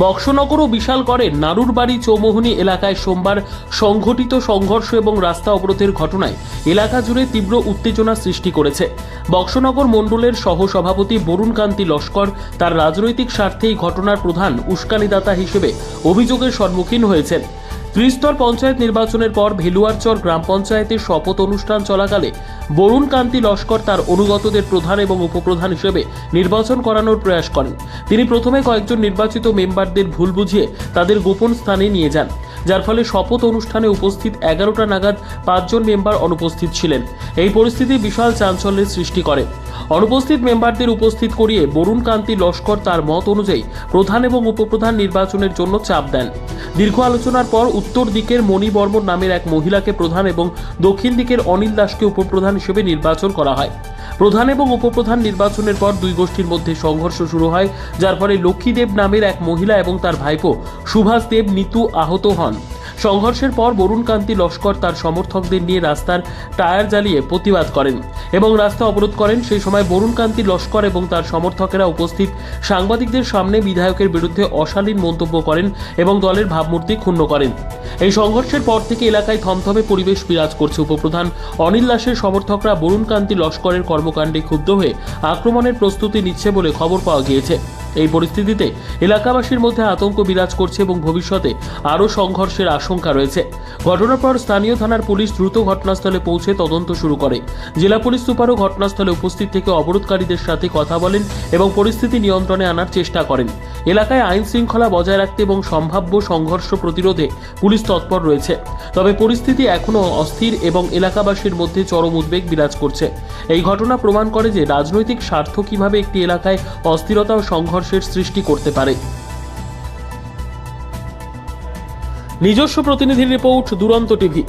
বক্সনগর ও নারুর বাড়ি চৌমোহনী এলাকায় সোমবার সংঘটিত সংঘর্ষ এবং রাস্তা অবরোধের ঘটনায় এলাকা জুড়ে তীব্র উত্তেজনা সৃষ্টি করেছে। বক্সনগর মণ্ডলের সহসভাপতি বরুণ কান্তি লস্কর তার রাজনৈতিক স্বার্থেই ঘটনার প্রধান উস্কানিদাতা হিসেবে অভিযোগের সম্মুখীন হয়েছেন। ত্রিস্তর পঞ্চায়েত নির্বাচনের পর ভেলুয়ারচর গ্রাম পঞ্চায়েতে শপথ অনুষ্ঠান চলাকালে বরুণ কান্তি লস্কর তার অনুগতদের প্রধান এবং উপপ্রধান হিসেবে নির্বাচন করানোর প্রয়াস করেন। তিনি প্রথমে কয়েকজন নির্বাচিত মেম্বারদের ভুল বুঝিয়ে তাদের গোপন স্থানে নিয়ে যান। যার ফলে শপথ অনুষ্ঠানে উপস্থিত এগারোটা নাগাদ পাঁচজন মেম্বার অনুপস্থিত ছিলেন। এই পরিস্থিতি বিশাল চাঞ্চল্যের সৃষ্টি করে। অনুপস্থিত মেম্বারদের উপস্থিত করিয়ে বরুণ কান্তি লস্কর তার মত অনুযায়ী প্রধান এবং উপপ্রধান নির্বাচনের জন্য চাপ দেন। দীর্ঘ আলোচনার পর উত্তর দিকের মণি বর্মন নামের এক মহিলাকে প্রধান এবং দক্ষিণ দিকের অনিল দাসকে উপপ্রধান হিসেবে নির্বাচন করা হয়। প্রধান এবং উপপ্রধান নির্বাচনের পর দুই গোষ্ঠীর মধ্যে সংঘর্ষ শুরু হয়, যার ফলে লক্ষ্মীদেব নামের এক মহিলা এবং তার ভাইপো সুভাষ দেব নিতু আহত হন। সংঘর্ষের পর বরুণ কান্তি লস্কর তার সমর্থকদের নিয়ে রাস্তার টায়ার জ্বালিয়ে প্রতিবাদ করেন এবং রাস্তা অবরোধ করেন। সেই সময় বরুণ কান্তি লস্কর এবং তার সমর্থকেরা উপস্থিত। সাংবাদিকদের সামনে বিধায়কের বিরুদ্ধে অশালীন মন্তব্য করেন এবং দলের ভাবমূর্তি ক্ষুণ্ণ করেন। এই সংঘর্ষের পর থেকে এলাকায় থমথমে পরিবেশ বিরাজ করছে উপপ্রধান অনিল দাসের সমর্থকরা বরুণ কান্তি লস্করের কর্মকাণ্ডে ক্ষুব্ধ হয়ে আক্রমণের প্রস্তুতি নিচ্ছে বলে খবর পাওয়া গিয়েছে। এই পরিস্থিতিতে এলাকাবাসীর মধ্যে আতঙ্ক বিরাজ করছে এবং ভবিষ্যতে আরও সংঘর্ষের আশঙ্কা রয়েছে। ঘটনার পর স্থানীয় থানার পুলিশ দ্রুত ঘটনাস্থলে পৌঁছে তদন্ত শুরু করে। জেলা পুলিশ সুপারও ঘটনাস্থলে উপস্থিত থেকে অবরোধকারীদের সাথে কথা বলেন এবং পরিস্থিতি নিয়ন্ত্রণে আনার চেষ্টা করেন। এলাকায় আইন শৃঙ্খলা বজায় রাখতে এবং সম্ভাব্য সংঘর্ষ প্রতিরোধে পুলিশ তৎপর রয়েছে। তবে পরিস্থিতি এখনও অস্থির এবং এলাকাবাসীর মধ্যে চরম উদ্বেগ বিরাজ করছে। এই ঘটনা প্রমাণ করে যে রাজনৈতিক স্বার্থ কীভাবে একটি এলাকায় অস্থিরতা ও সংঘর্ষের সৃষ্টি করতে পারে। নিজস্ব প্রতিনিধির রিপোর্ট দুরন্ত টিভি।